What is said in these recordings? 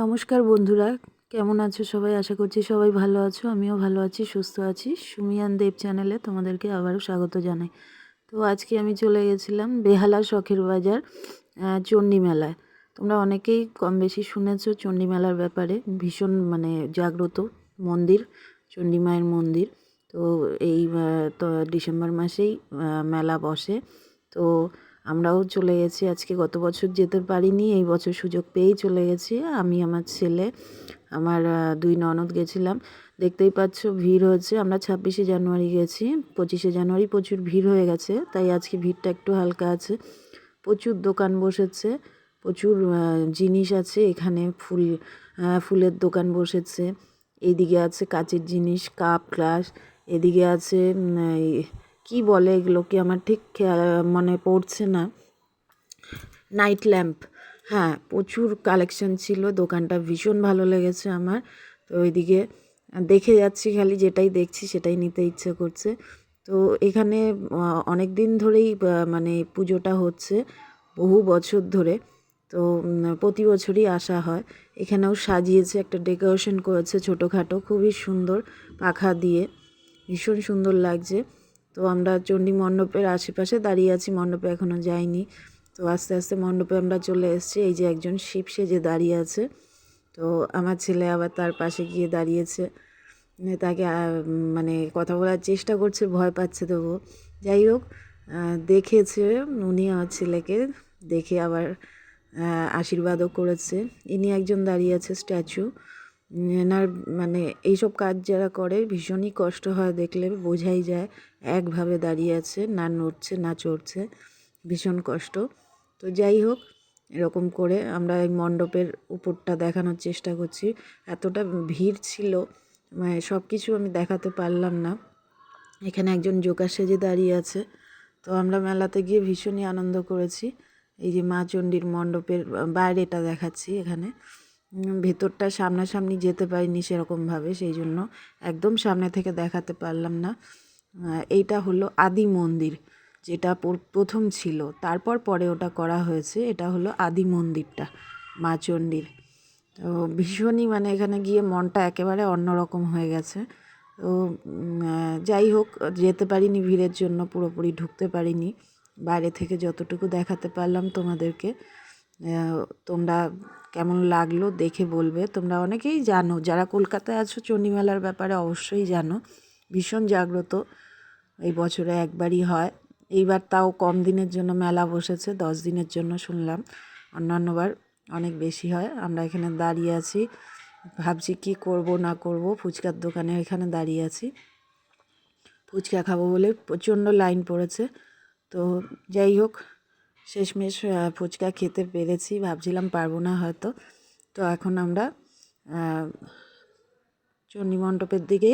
নমস্কার বন্ধুরা, কেমন আছো সবাই? আশা করছি সবাই ভালো আছো, আমিও ভালো আছি, সুস্থ আছি। সুমিয়ান দেব চ্যানেলে তোমাদেরকে আবারও স্বাগত জানাই। তো আজকে আমি চলে গেছিলাম বেহালা শখের বাজার চণ্ডী মেলায়। তোমরা অনেকেই কম বেশি শুনেছো চণ্ডী মেলার ব্যাপারে, ভীষণ মানে জাগ্রত মন্দির, চণ্ডী মায়ের মন্দির। তো এই তো ডিসেম্বর মাসেই মেলা বসে। তো আমরাও চলে গেছি। আজকে গত বছর যেতে পারিনি, এই বছর সুযোগ পেয়েই চলে গেছি। আমি, আমার ছেলে, আমার দুই ননদ গেছিলাম। দেখতেই পাচ্ছ, ভিড় হয়েছে। আমরা ছাব্বিশে জানুয়ারি গেছি, পঁচিশে জানুয়ারি প্রচুর ভিড় হয়ে গেছে, তাই আজকে ভিড়টা একটু হালকা আছে। প্রচুর দোকান বসেছে, প্রচুর জিনিস আছে এখানে, ফুল ফুলের দোকান বসেছে। এইদিকে আছে কাচের জিনিস, কাপ, গ্লাস, এদিকে আছে কি বলে এগুলোকে আমার ঠিক মনে পড়ছে না। নাইট ল্যাম্প হ্যাঁ প্রচুর কালেকশন ছিল, দোকানটা ভীষণ ভালো লেগেছে আমার। তো ওইদিকে দেখে যাচ্ছি খালি, যেটাই দেখছি সেটাই নিতে ইচ্ছে করছে। তো এখানে অনেক দিন ধরেই মানে পুজোটা হচ্ছে, বহু বছর ধরে। তো প্রতি বছরই আসা হয়। এখানেও সাজিয়েছে, একটা ডেকোরেশন করেছে ছোটোখাটো, খুবই সুন্দর পাখা দিয়ে। ভীষণ সুন্দর লাগছে। তো আমরা চণ্ডী মণ্ডপের আশেপাশে দাঁড়িয়ে আছি, মণ্ডপে এখনও যাইনি। তো আস্তে আস্তে মণ্ডপে আমরা চলে এসেছি, এই যে একজন শিব সেজে দাঁড়িয়ে আছে। তো আমার ছেলে আবার তার পাশে গিয়ে দাঁড়িয়েছে। মানে তাকে মানে কথা বলার চেষ্টা করছে, ভয় পাচ্ছে তবু। যাই হোক দেখেছে উনি আমার ছেলেকে, দেখে আবার আশীর্বাদও করেছে। ইনি একজন দাঁড়িয়ে আছে স্ট্যাচু। এনার মানে এইসব কাজ যারা করে, ভীষণই কষ্ট হয় দেখলে, বোঝাই যায়। একভাবে দাঁড়িয়ে আছে, না নড়ছে, না চড়ছে, ভীষণ কষ্ট। তো যাই হোক, এরকম করে আমরা এই মণ্ডপের উপরটা দেখানোর চেষ্টা করছি। এতটা ভিড় ছিল মানে সব কিছু আমি দেখাতে পারলাম না। এখানে একজন জোকার সেজে দাঁড়িয়ে আছে। তো আমরা মেলাতে গিয়ে ভীষণই আনন্দ করেছি। এই যে মা চণ্ডীর মণ্ডপের বাইরেটা দেখাচ্ছি এখানে। ভেতরটা সামনাসামনি যেতে পারিনি সেরকমভাবে, সেই জন্য একদম সামনে থেকে দেখাতে পারলাম না। এইটা হলো আদি মন্দির, যেটা প্রথম ছিল। তারপর পরে ওটা করা হয়েছে, এটা হলো আদি মন্দিরটা, মা চণ্ডীর। তো ভীষণই মানে এখানে গিয়ে মনটা একেবারে অন্যরকম হয়ে গেছে। তো যাই হোক, যেতে পারিনি ভিড়ের জন্য, পুরোপুরি ঢুকতে পারিনি। বাইরে থেকে যতটুকু দেখাতে পারলাম তোমাদেরকে। তোমরা কেমন লাগল দেখে বলবে। তোমরা অনেকেই জানো, যারা কলকাতায় আছো, চণ্ডীমেলার ব্যাপারে অবশ্যই জানো। ভীষণ জাগ্রত এই বছরে একবারই হয়। এইবার তাও কম দিনের জন্য মেলা বসেছে, দশ দিনের জন্য শুনলাম। অন্যান্যবার অনেক বেশি হয়। আমরা এখানে দাঁড়িয়ে আছি। ভাবছি কি করব, না করব। ফুচকার দোকানে এখানে দাঁড়িয়ে আছি। ফুচকা খাব বলে প্রচণ্ড লাইন পড়েছে। তো যাই হোক শেষমেশ ফুচকা খেতে পেরেছি। ভাবছিলাম পারব না হয়তো। তো এখন আমরা চণ্ডী মণ্ডপের দিকে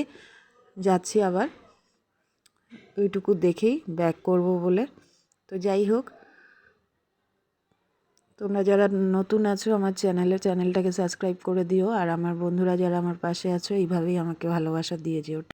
যাচ্ছি আবার। ওইটুকু দেখেই ব্যাক করব বলে। তো যাই হোক, তোমরা যারা নতুন আছো আমার চ্যানেলে চ্যানেলটাকে সাবস্ক্রাইব করে দিও। আর আমার বন্ধুরা যারা আমার পাশে আছো, এইভাবেই আমাকে ভালোবাসা দিয়ে যেও।